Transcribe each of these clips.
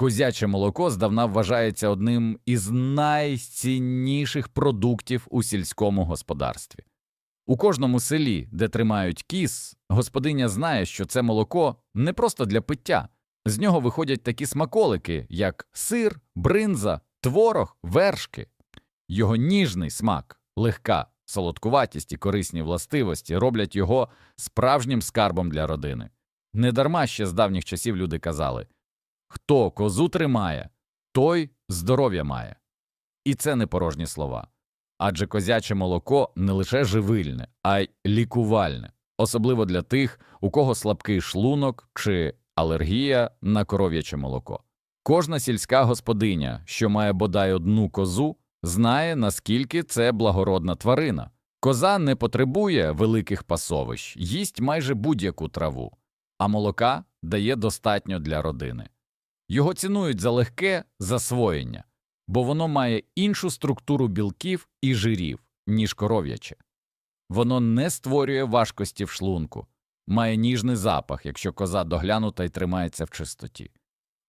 Козяче молоко здавна вважається одним із найцінніших продуктів у сільському господарстві. У кожному селі, де тримають кіз, господиня знає, що це молоко не просто для пиття. З нього виходять такі смаколики, як сир, бринза, творог, вершки. Його ніжний смак, легка солодкуватість і корисні властивості роблять його справжнім скарбом для родини. Недарма ще з давніх часів люди казали хто козу тримає, той здоров'я має. І це не порожні слова. Адже козяче молоко не лише живильне, а й лікувальне, особливо для тих, у кого слабкий шлунок чи алергія на коров'яче молоко. Кожна сільська господиня, що має бодай одну козу, знає, наскільки це благородна тварина. Коза не потребує великих пасовищ, їсть майже будь-яку траву, а молока дає достатньо для родини. Його цінують за легке засвоєння, бо воно має іншу структуру білків і жирів, ніж коров'яче. Воно не створює важкості в шлунку, має ніжний запах, якщо коза доглянута і тримається в чистоті.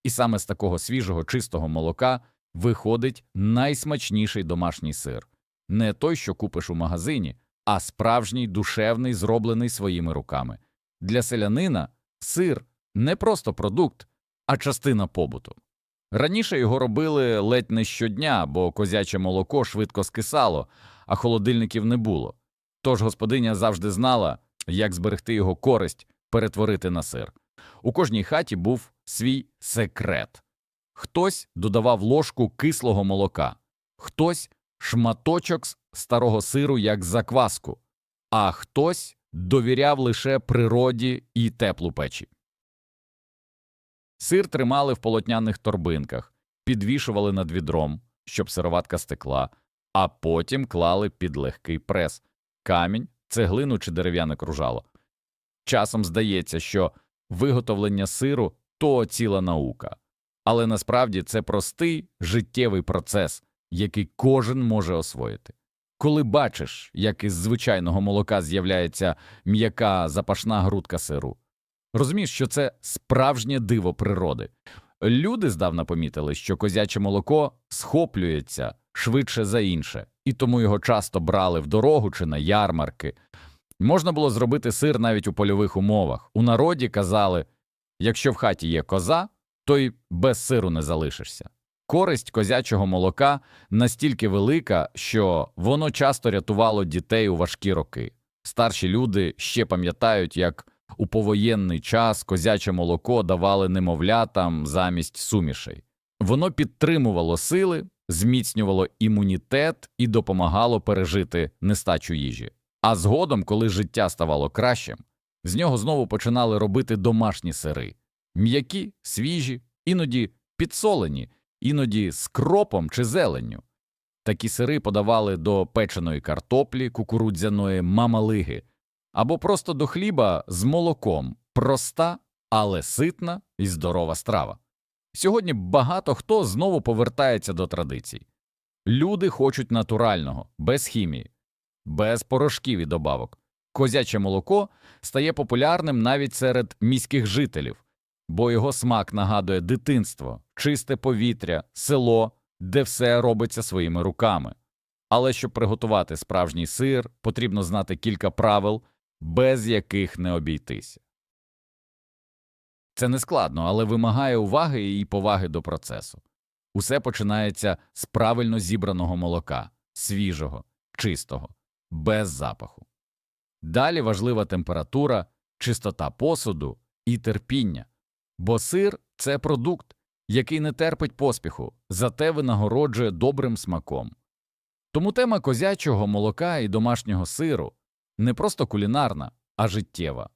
І саме з такого свіжого чистого молока виходить найсмачніший домашній сир не той, що купиш у магазині, а справжній душевний, зроблений своїми руками. Для селянина сир не просто продукт, а частина побуту. Раніше його робили ледь не щодня, бо козяче молоко швидко скисало, а холодильників не було. Тож господиня завжди знала, як зберегти його користь, перетворити на сир. У кожній хаті був свій секрет. Хтось додавав ложку кислого молока, хтось шматочок з старого сиру як закваску, а хтось довіряв лише природі і теплу печі. Сир тримали в полотняних торбинках, підвішували над відром, щоб сироватка стекла, а потім клали під легкий прес камінь, цеглину чи дерев'яне кружало. Часом здається, що виготовлення сиру то ціла наука, але насправді це простий життєвий процес, який кожен може освоїти. Коли бачиш, як із звичайного молока з'являється м'яка запашна грудка сиру, розумієш, що це справжнє диво природи. Люди здавна помітили, що козяче молоко схоплюється швидше за інше, і тому його часто брали в дорогу чи на ярмарки. Можна було зробити сир навіть у польових умовах. У народі казали якщо в хаті є коза, то й без сиру не залишишся. Користь козячого молока настільки велика, що воно часто рятувало дітей у важкі роки. Старші люди ще пам'ятають, як у повоєнний час козяче молоко давали немовлятам замість сумішей. Воно підтримувало сили, зміцнювало імунітет і допомагало пережити нестачу їжі. А згодом, коли життя ставало кращим, з нього знову починали робити домашні сири м'які, свіжі, іноді підсолені, іноді з кропом чи зеленню. Такі сири подавали до печеної картоплі, кукурудзяної мамалиги або просто до хліба з молоком проста, але ситна і здорова страва. Сьогодні багато хто знову повертається до традицій. Люди хочуть натурального, без хімії, без порошків і добавок. Козяче молоко стає популярним навіть серед міських жителів, бо його смак нагадує дитинство, чисте повітря, село, де все робиться своїми руками. Але щоб приготувати справжній сир, потрібно знати кілька правил, без яких не обійтися. Це не складно, але вимагає уваги і поваги до процесу. Усе починається з правильно зібраного молока, свіжого, чистого, без запаху. Далі важлива температура, чистота посуду і терпіння, бо сир це продукт, який не терпить поспіху, зате винагороджує добрим смаком. Тому тема козячого молока і домашнього сиру не просто кулінарна, а життєва.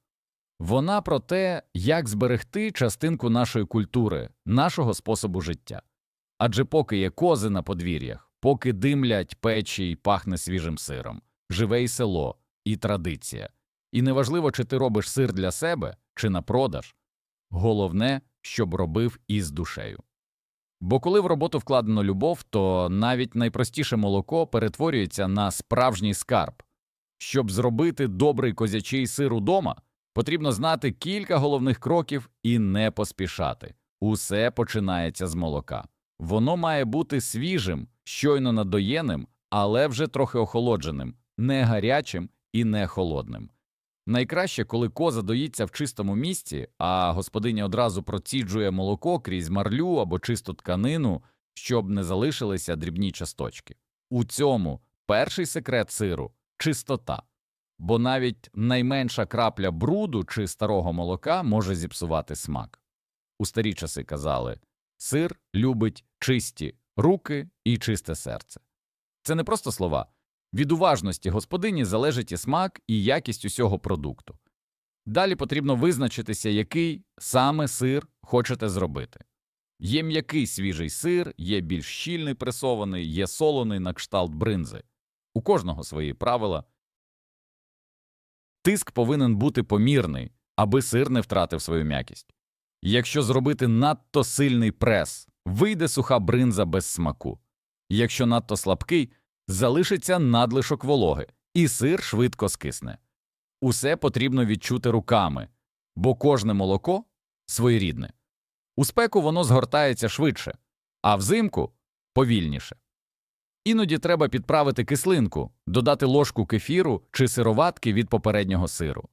Вона про те, як зберегти частинку нашої культури, нашого способу життя. Адже поки є кози на подвір'ях, поки димлять печі й пахне свіжим сиром, живе й село, і традиція. І неважливо, чи ти робиш сир для себе, чи на продаж, головне, щоб робив із душею. Бо коли в роботу вкладено любов, то навіть найпростіше молоко перетворюється на справжній скарб. Щоб зробити добрий козячий сир удома, потрібно знати кілька головних кроків і не поспішати. Усе починається з молока. Воно має бути свіжим, щойно надоєним, але вже трохи охолодженим, не гарячим і не холодним. Найкраще, коли коза доїться в чистому місці, а господиня одразу проціджує молоко крізь марлю або чисту тканину, щоб не залишилися дрібні часточки. У цьому перший секрет сиру чистота, бо навіть найменша крапля бруду чи старого молока може зіпсувати смак. У старі часи казали сир любить чисті руки і чисте серце. Це не просто слова. Від уважності господині залежить і смак, і якість усього продукту. Далі потрібно визначитися, який саме сир хочете зробити. Є м'який свіжий сир, є більш щільний пресований, є солоний на кшталт бринзи. У кожного свої правила. Тиск повинен бути помірний, аби сир не втратив свою м'якість. Якщо зробити надто сильний прес, вийде суха бринза без смаку. Якщо надто слабкий, залишиться надлишок вологи, і сир швидко скисне. Усе потрібно відчути руками, бо кожне молоко своєрідне. У спеку воно згортається швидше, а взимку повільніше. Іноді треба підправити кислинку, додати ложку кефіру чи сироватки від попереднього сиру.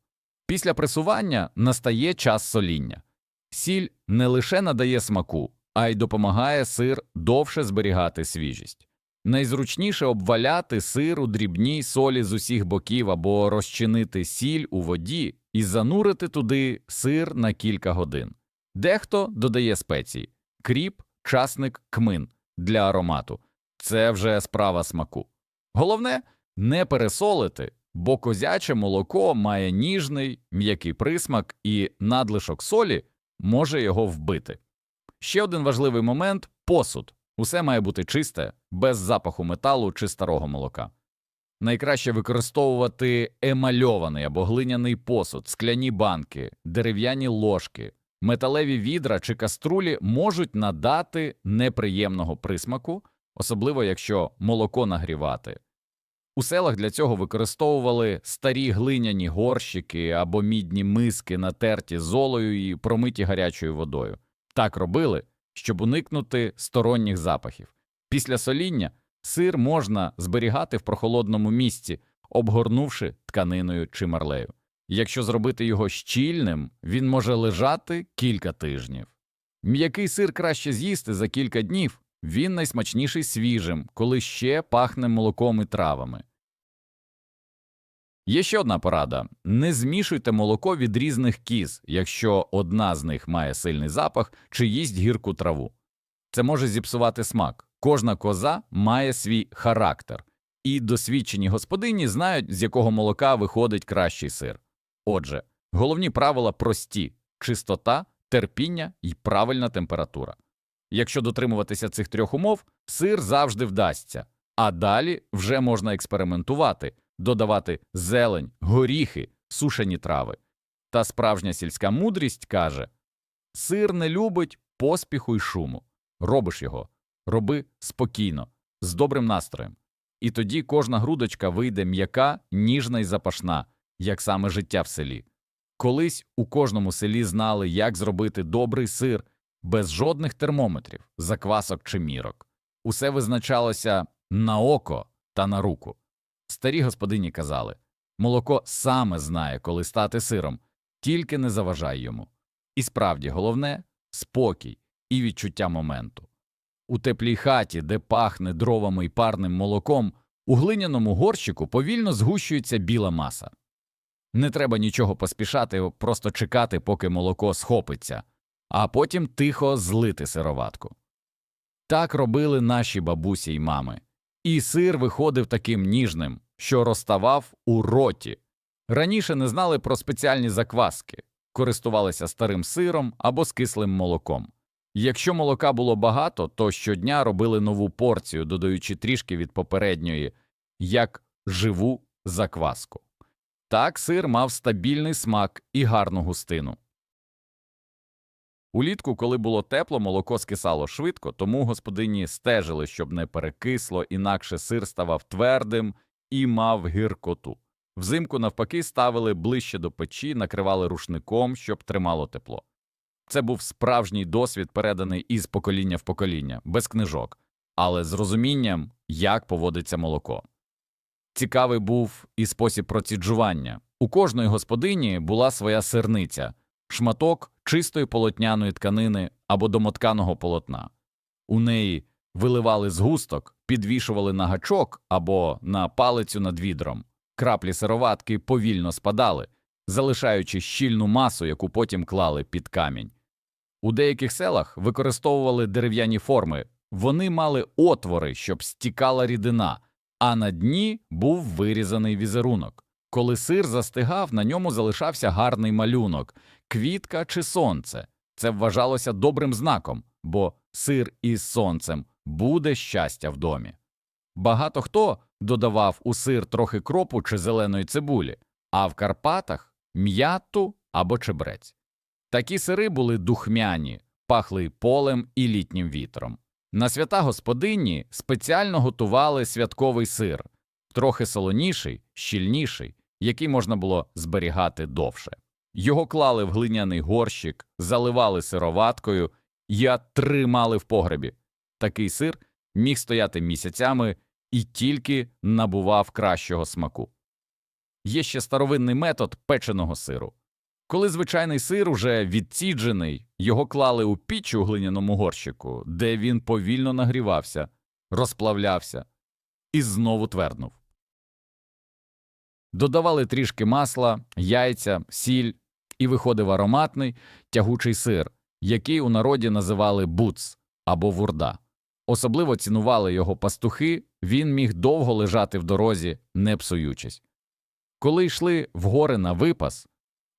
Після пресування настає час соління. Сіль не лише надає смаку, а й допомагає сир довше зберігати свіжість. Найзручніше обваляти сир у дрібній солі з усіх боків або розчинити сіль у воді і занурити туди сир на кілька годин. Дехто додає спеції кріп, часник, кмин для аромату. Це вже справа смаку. Головне не пересолити, бо козяче молоко має ніжний, м'який присмак, і надлишок солі може його вбити. Ще один важливий момент посуд. Усе має бути чисте, без запаху металу чи старого молока. Найкраще використовувати емальований або глиняний посуд, скляні банки, дерев'яні ложки, металеві відра чи каструлі можуть надати неприємного присмаку, особливо якщо молоко нагрівати. У селах для цього використовували старі глиняні горщики або мідні миски, натерті золою і промиті гарячою водою. Так робили, щоб уникнути сторонніх запахів. Після соління сир можна зберігати в прохолодному місці, обгорнувши тканиною чи марлею. Якщо зробити його щільним, він може лежати кілька тижнів. М'який сир краще з'їсти за кілька днів, він найсмачніший свіжим, коли ще пахне молоком і травами. Є ще одна порада не змішуйте молоко від різних кіз, якщо одна з них має сильний запах чи їсть гірку траву. Це може зіпсувати смак. Кожна коза має свій характер, і досвідчені господині знають, з якого молока виходить кращий сир. Отже, головні правила прості чистота, терпіння і правильна температура. Якщо дотримуватися цих трьох умов, сир завжди вдасться, а далі вже можна експериментувати, додавати зелень, горіхи, сушені трави. Та справжня сільська мудрість каже сир не любить поспіху й шуму. Робиш його, роби спокійно, з добрим настроєм. І тоді кожна грудочка вийде м'яка, ніжна й запашна, як саме життя в селі. Колись у кожному селі знали, як зробити добрий сир без жодних термометрів, заквасок чи мірок. Усе визначалося на око та на руку. Старі господині казали молоко саме знає, коли стати сиром, тільки не заважай йому. І справді головне спокій і відчуття моменту. У теплій хаті, де пахне дровами й парним молоком, у глиняному горщику повільно згущується біла маса. Не треба нічого поспішати, просто чекати, поки молоко схопиться, а потім тихо злити сироватку. Так робили наші бабусі й мами, і сир виходив таким ніжним, що розставав у роті. Раніше не знали про спеціальні закваски, користувалися старим сиром або скислим молоком. Якщо молока було багато, то щодня робили нову порцію, додаючи трішки від попередньої, як живу закваску. Так сир мав стабільний смак і гарну густину. Улітку, коли було тепло, молоко скисало швидко, тому господині стежили, щоб не перекисло, інакше сир ставав твердим і мав гіркоту. Взимку, навпаки, ставили ближче до печі, накривали рушником, щоб тримало тепло. Це був справжній досвід, переданий із покоління в покоління, без книжок, але з розумінням, як поводиться молоко. Цікавий був і спосіб проціджування. У кожної господині була своя сирниця, шматок чистої полотняної тканини або домотканого полотна. У неї виливали згусток, підвішували на гачок або на палицю над відром. Краплі сироватки повільно спадали, залишаючи щільну масу, яку потім клали під камінь. У деяких селах використовували дерев'яні форми, вони мали отвори, щоб стікала рідина, а на дні був вирізаний візерунок. Коли сир застигав, на ньому залишався гарний малюнок, квітка чи сонце. Це вважалося добрим знаком, бо сир із сонцем буде щастя в домі. Багато хто додавав у сир трохи кропу чи зеленої цибулі, а в Карпатах м'яту або чебрець. Такі сири були духмяні, пахли полем і літнім вітром. На свята господині спеціально готували святковий сир, трохи солоніший, щільніший, який можна було зберігати довше. Його клали в глиняний горщик, заливали сироваткою і тримали в погребі. Такий сир міг стояти місяцями і тільки набував кращого смаку. Є ще старовинний метод печеного сиру. Коли звичайний сир уже відціджений, його клали у піч у глиняному горщику, де він повільно нагрівався, розплавлявся і знову тверднув. Додавали трішки масла, яйця, сіль, і виходив ароматний тягучий сир, який у народі називали буц або вурда. Особливо цінували його пастухи, він міг довго лежати в дорозі, не псуючись. Коли йшли в гори на випас,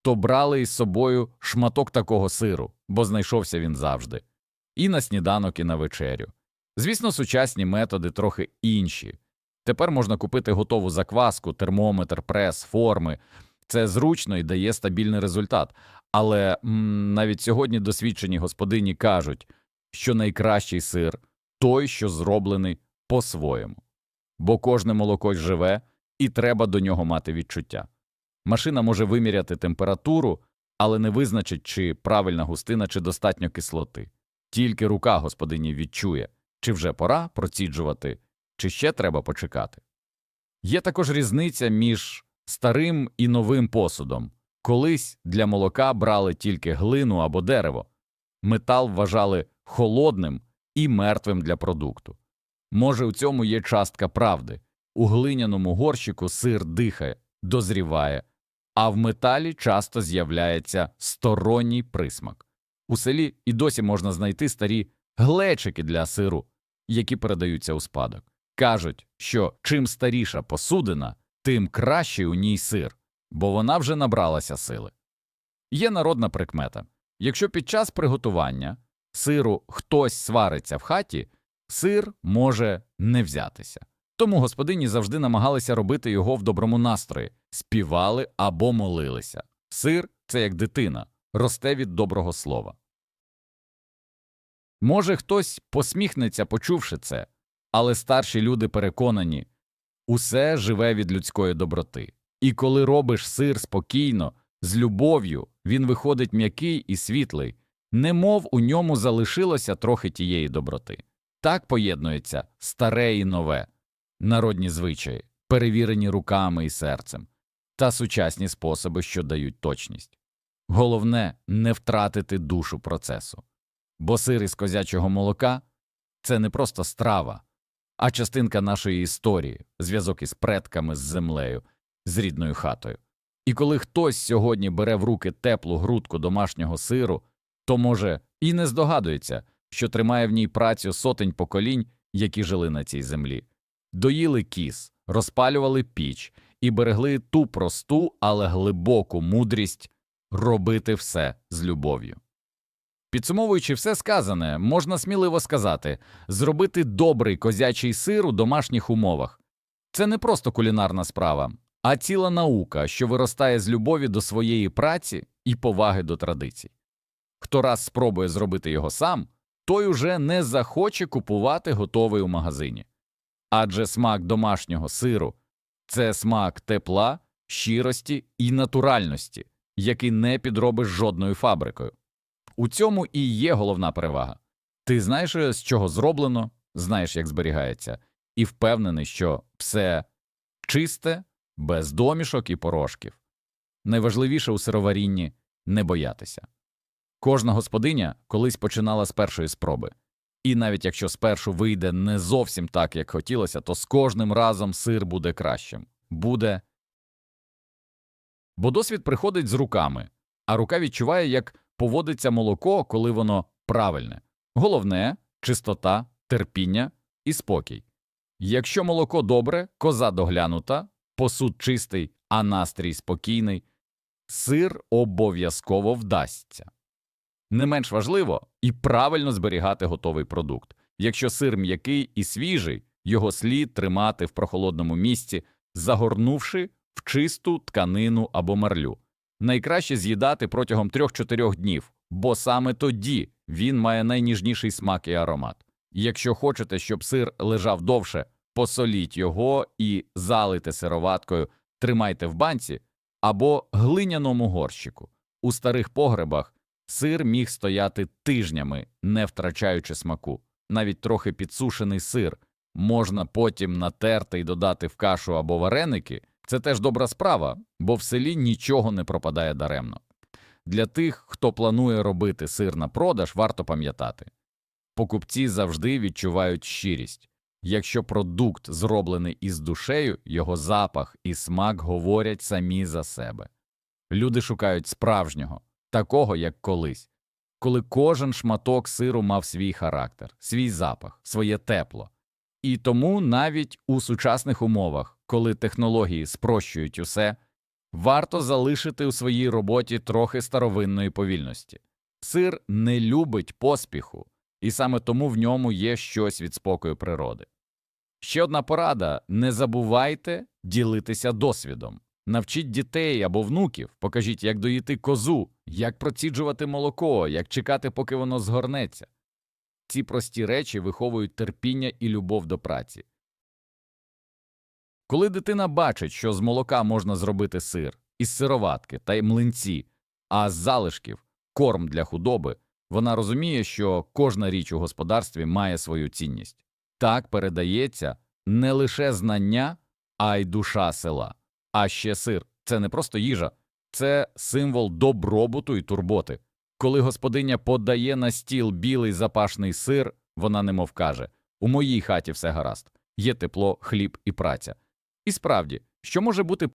то брали із собою шматок такого сиру, бо знайшовся він завжди, і на сніданок, і на вечерю. Звісно, сучасні методи трохи інші. Тепер можна купити готову закваску, термометр, прес, форми. Це зручно і дає стабільний результат. Але м, навіть сьогодні досвідчені господині кажуть, що найкращий сир той, що зроблений по-своєму. Бо кожне молоко живе, і треба до нього мати відчуття. Машина може виміряти температуру, але не визначить, чи правильна густина, чи достатньо кислоти. Тільки рука господині відчує, чи вже пора проціджувати, чи ще треба почекати. Є також різниця між старим і новим посудом. Колись для молока брали тільки глину або дерево, метал вважали холодним і мертвим для продукту. Може, у цьому є частка правди у глиняному горщику сир дихає, дозріває, а в металі часто з'являється сторонній присмак. У селі і досі можна знайти старі глечики для сиру, які передаються у спадок. Кажуть, що чим старіша посудина, тим кращий у ній сир, бо вона вже набралася сили. Є народна прикмета якщо під час приготування сиру хтось свариться в хаті, сир може не взятися. Тому господині завжди намагалися робити його в доброму настрої, співали або молилися. Сир це як дитина, росте від доброго слова. Може, хтось посміхнеться, почувши це, але старші люди переконані усе живе від людської доброти. І коли робиш сир спокійно, з любов'ю, він виходить м'який і світлий, немов у ньому залишилося трохи тієї доброти. Так поєднується старе і нове, народні звичаї, перевірені руками і серцем, та сучасні способи, що дають точність. Головне не втратити душу процесу, бо сир із козячого молока це не просто страва, а частинка нашої історії, зв'язок із предками, з землею, з рідною хатою. І коли хтось сьогодні бере в руки теплу грудку домашнього сиру, то, може, і не здогадується, що тримає в ній працю сотень поколінь, які жили на цій землі, доїли кіс, розпалювали піч і берегли ту просту, але глибоку мудрість робити все з любов'ю. Підсумовуючи все сказане, можна сміливо сказати зробити добрий козячий сир у домашніх умовах це не просто кулінарна справа, а ціла наука, що виростає з любові до своєї праці і поваги до традицій. Хто раз спробує зробити його сам, той уже не захоче купувати готовий у магазині. Адже смак домашнього сиру це смак тепла, щирості і натуральності, який не підробиш жодною фабрикою. У цьому і є головна перевага. Ти знаєш, з чого зроблено, знаєш, як зберігається, і впевнений, що все чисте, без домішок і порошків. Найважливіше у сироварінні не боятися. Кожна господиня колись починала з першої спроби. І навіть якщо спершу вийде не зовсім так, як хотілося, то з кожним разом сир буде кращим. Буде. Бо досвід приходить з руками, а рука відчуває, як поводиться молоко, коли воно правильне. Головне чистота, терпіння і спокій. Якщо молоко добре, коза доглянута, посуд чистий, а настрій спокійний, сир обов'язково вдасться. Не менш важливо і правильно зберігати готовий продукт. Якщо сир м'який і свіжий, його слід тримати в прохолодному місці, загорнувши в чисту тканину або марлю. Найкраще з'їдати протягом 3-4 днів, бо саме тоді він має найніжніший смак і аромат. Якщо хочете, щоб сир лежав довше, посоліть його і залите сироваткою, тримайте в банці або глиняному горщику. У старих погребах сир міг стояти тижнями, не втрачаючи смаку. Навіть трохи підсушений сир можна потім натерти і додати в кашу або вареники. Це теж добра справа, бо в селі нічого не пропадає даремно. Для тих, хто планує робити сир на продаж, варто пам'ятати. Покупці завжди відчувають щирість. Якщо продукт зроблений із душею, його запах і смак говорять самі за себе. Люди шукають справжнього, такого, як колись, коли кожен шматок сиру мав свій характер, свій запах, своє тепло. І тому навіть у сучасних умовах, коли технології спрощують усе, варто залишити у своїй роботі трохи старовинної повільності. Сир не любить поспіху, і саме тому в ньому є щось від спокою природи. Ще одна порада не забувайте ділитися досвідом. Навчіть дітей або внуків, покажіть, як доїти козу, як проціджувати молоко, як чекати, поки воно згорнеться. Ці прості речі виховують терпіння і любов до праці. Коли дитина бачить, що з молока можна зробити сир, із сироватки та й млинці, а з залишків корм для худоби, вона розуміє, що кожна річ у господарстві має свою цінність. Так передається не лише знання, а й душа села. А ще сир це не просто їжа, це символ добробуту і турботи. Коли господиня подає на стіл білий запашний сир, вона немов каже У моїй хаті все гаразд, є тепло, хліб і праця. І справді, що може бути